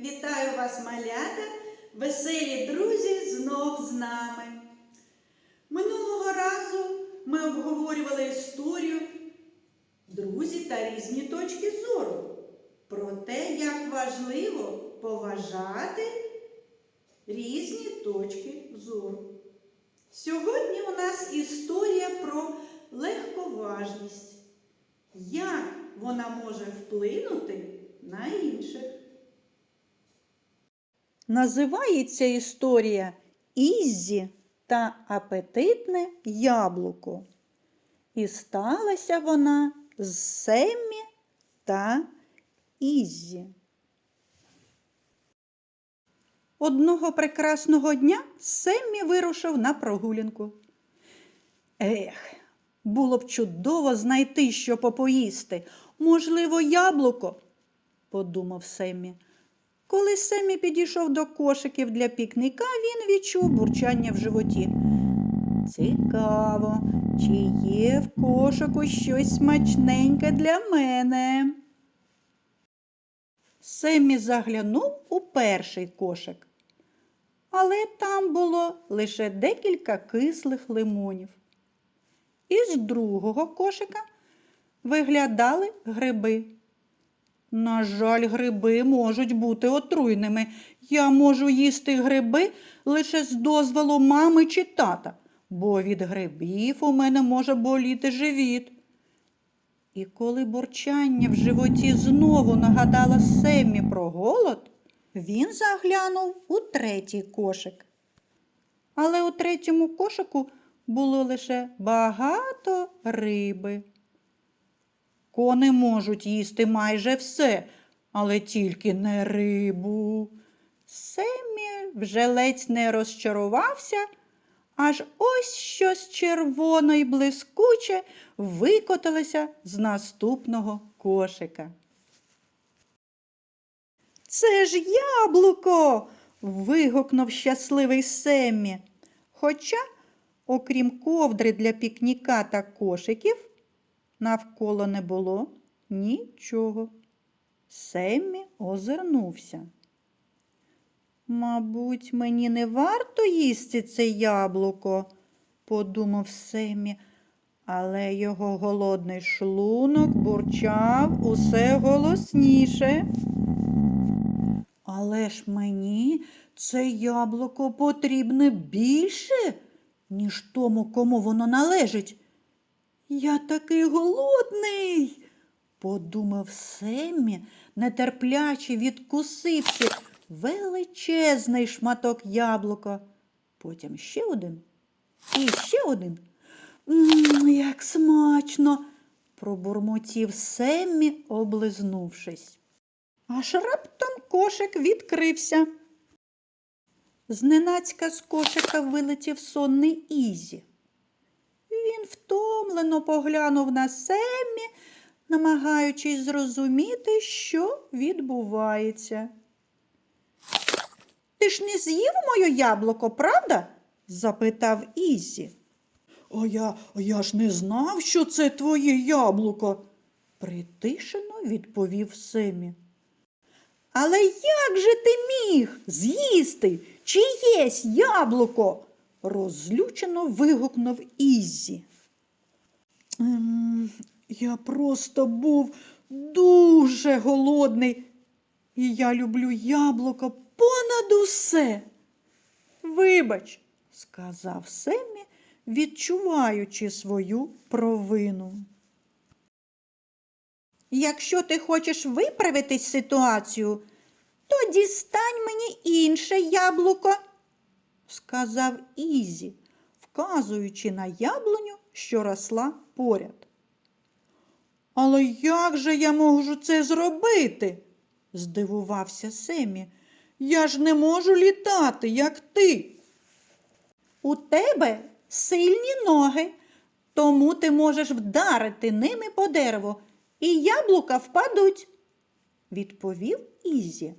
Вітаю вас, малята, веселі друзі знов з нами. Минулого разу ми обговорювали історію друзі та різні точки зору про те, як важливо поважати різні точки зору. Сьогодні у нас історія про легковажність. Як вона може вплинути на інших? Називається історія Іззі та апетитне яблуко. І сталася вона з Семмі та Іззі. Одного прекрасного дня Семмі вирушив на прогулянку. Ех, було б чудово знайти, що попоїсти. Можливо, яблуко, подумав Семмі. Коли Семмі підійшов до кошиків для пікніка, він відчув бурчання в животі. Цікаво, чи є в кошику щось смачненьке для мене. Семмі заглянув у перший кошик, але там було лише декілька кислих лимонів. Із другого кошика виглядали гриби. На жаль, гриби можуть бути отруйними. Я можу їсти гриби лише з дозволу мами чи тата, бо від грибів у мене може боліти живіт. І коли бурчання в животі знову нагадало Семмі про голод, він заглянув у третій кошик. Але у третьому кошику було лише багато риби. Кони можуть їсти майже все, але тільки не рибу. Семі вже ледь не розчарувався, аж ось щось червоне й блискуче викотилося з наступного кошика. Це ж яблуко. вигукнув щасливий Семмі. Хоча, окрім ковдри для пікніка та кошиків, навколо не було нічого. Семмі озирнувся. Мабуть, мені не варто їсти це яблуко, подумав Семмі, але його голодний шлунок бурчав усе голосніше. Але ж мені це яблуко потрібне більше, ніж тому, кому воно належить. Я такий голодний, подумав Семмі, нетерпляче відкусивши величезний шматок яблука. Потім ще один і ще один. «М, як смачно, пробурмотів Семмі, облизнувшись. Аж раптом кошик відкрився. Зненацька з кошика вилетів сонний Ізі. Він втомлено поглянув на Семмі, намагаючись зрозуміти, що відбувається. Ти ж не з'їв моє яблуко, правда? запитав Ізі. А я, я ж не знав, що це твоє яблуко, притишено відповів Семі. Але як же ти міг з'їсти чиєсь яблуко? розлючено вигукнув Іззі. Ем, я просто був дуже голодний, і я люблю яблуко понад усе. Вибач, сказав Семі, відчуваючи свою провину. Якщо ти хочеш виправити ситуацію, то дістань мені інше яблуко, сказав Ізі, вказуючи на яблуню, що росла поряд. Але як же я можу це зробити? здивувався Семі. Я ж не можу літати, як ти. У тебе сильні ноги, тому ти можеш вдарити ними по дереву, і яблука впадуть, відповів Ізі.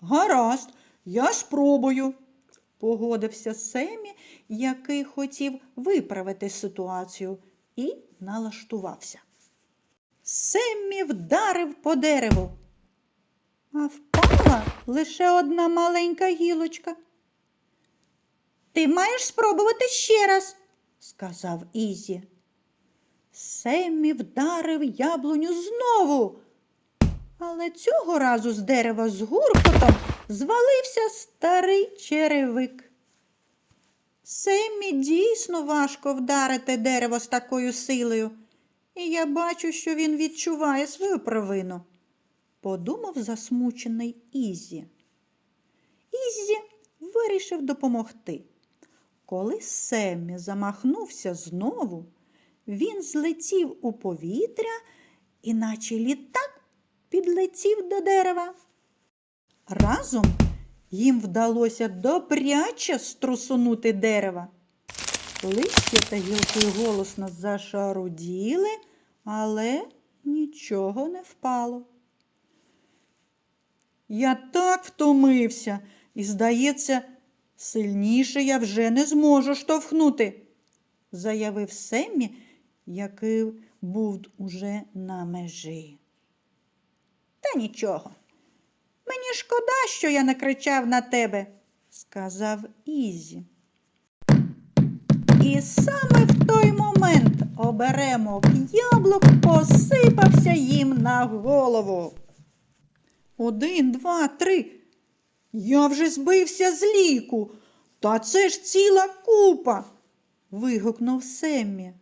Гаразд, я спробую, погодився Семі, який хотів виправити ситуацію, і налаштувався. Семмі вдарив по дереву. а впала лише одна маленька гілочка. Ти маєш спробувати ще раз, сказав Ізі. Семмі вдарив яблуню знову, але цього разу з дерева з гуркотом звалився старий черевик. Семмі дійсно важко вдарити дерево з такою силою, і я бачу, що він відчуває свою провину, подумав засмучений Ізі. Ізі вирішив допомогти. Коли Семмі замахнувся знову, він злетів у повітря і, наче літак, підлетів до дерева. Разом їм вдалося добряче струсунути дерева. Листя та гілки голосно зашаруділи, але нічого не впало. Я так втомився, і, здається, сильніше я вже не зможу штовхнути, заявив Семмі, який був уже на межі. Та нічого. Мені шкода, що я не кричав на тебе, сказав Ізі. І саме в той момент оберемок яблук посипався їм на голову. Один, два, три. Я вже збився з ліку. Та це ж ціла купа. вигукнув Семмі.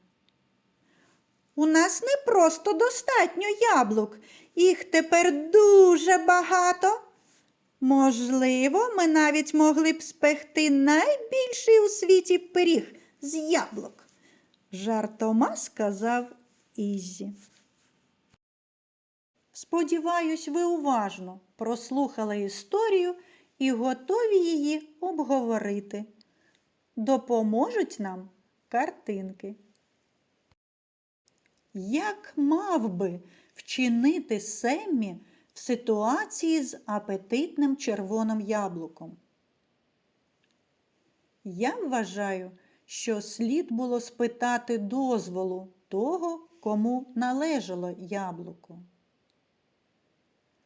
У нас не просто достатньо яблук, їх тепер дуже багато. Можливо, ми навіть могли б спекти найбільший у світі пиріг з яблук, жартома сказав Ізі. Сподіваюсь, ви уважно прослухали історію і готові її обговорити. Допоможуть нам картинки. Як мав би вчинити Семмі в ситуації з апетитним червоним яблуком? Я вважаю, що слід було спитати дозволу того, кому належало яблуко.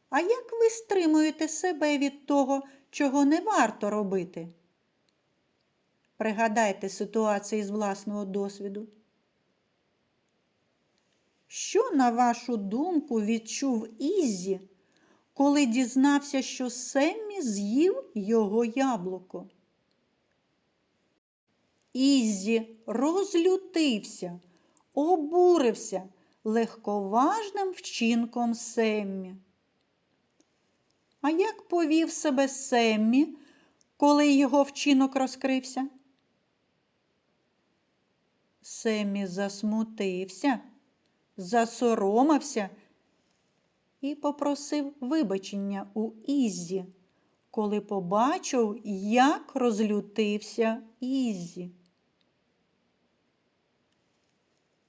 А як ви стримуєте себе від того, чого не варто робити? Пригадайте ситуації з власного досвіду. Що, на вашу думку, відчув Ізі, коли дізнався, що Семмі з'їв його яблуко? Ізі розлютився, обурився легковажним вчинком Семмі. А як повів себе Семмі, коли його вчинок розкрився? Семмі засмутився, засоромився і попросив вибачення у Іззі, коли побачив, як розлютився Іззі.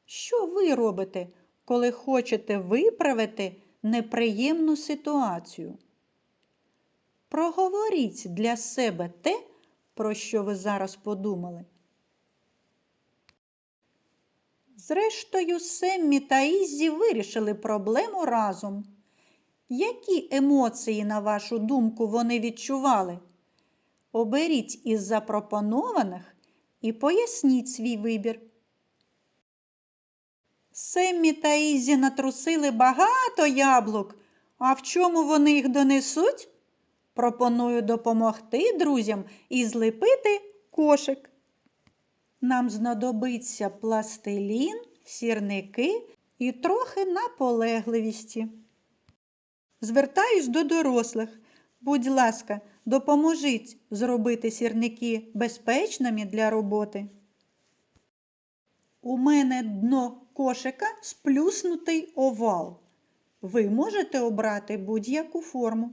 Що ви робите, коли хочете виправити неприємну ситуацію? Проговоріть для себе те, про що ви зараз подумали. Зрештою, Семмі та Іззі вирішили проблему разом. Які емоції, на вашу думку, вони відчували? Оберіть із запропонованих і поясніть свій вибір. Семмі та Ізі натрусили багато яблук, а в чому вони їх донесуть? Пропоную допомогти друзям і злепити кошик. Нам знадобиться пластилін, сірники і трохи наполегливісті. Звертаюсь до дорослих. Будь ласка, допоможіть зробити сірники безпечними для роботи. У мене дно кошика сплюснутий овал. Ви можете обрати будь-яку форму.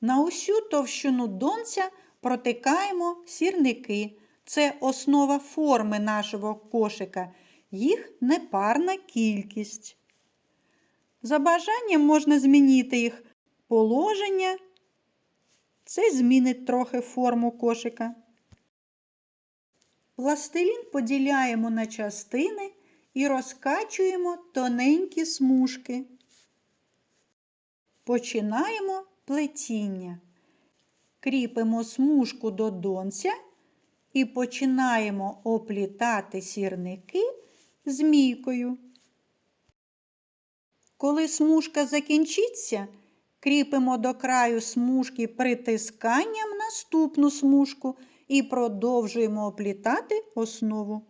На усю товщину донця протикаємо сірники. Це основа форми нашого кошика, їх непарна кількість. За бажанням можна змінити їх положення. Це змінить трохи форму кошика. Пластилін поділяємо на частини і розкачуємо тоненькі смужки. Починаємо плетіння. Кріпимо смужку до донця і починаємо оплітати сірники змійкою. Коли смужка закінчиться, кріпимо до краю смужки притисканням наступну смужку і продовжуємо оплітати основу.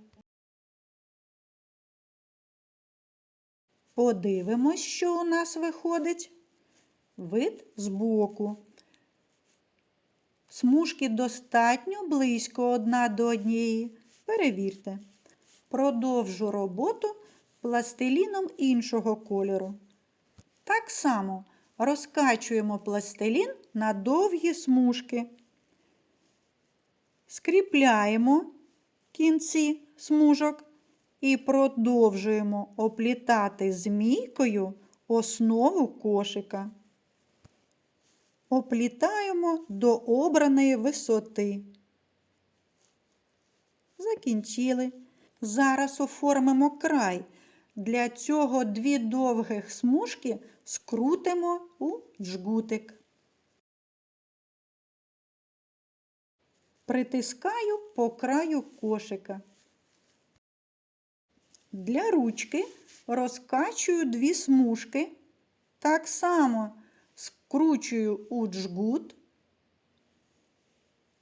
Подивимось, що у нас виходить. Вид збоку. Смужки достатньо близько одна до однієї. Перевірте. Продовжу роботу пластиліном іншого кольору. Так само розкачуємо пластилін на довгі смужки. Скріпляємо кінці смужок і продовжуємо оплітати змійкою основу кошика. Оплітаємо до обраної висоти. Закінчили. Зараз оформимо край. Для цього дві довгих смужки скрутимо у джгутик. Притискаю по краю кошика. Для ручки розкачую дві смужки. Так само скручую у джгут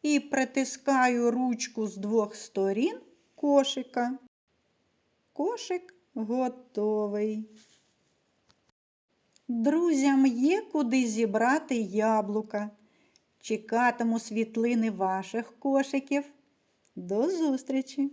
і притискаю ручку з двох сторін кошика. Кошик готовий. Друзям є куди зібрати яблука. Чекатиму світлини ваших кошиків. До зустрічі!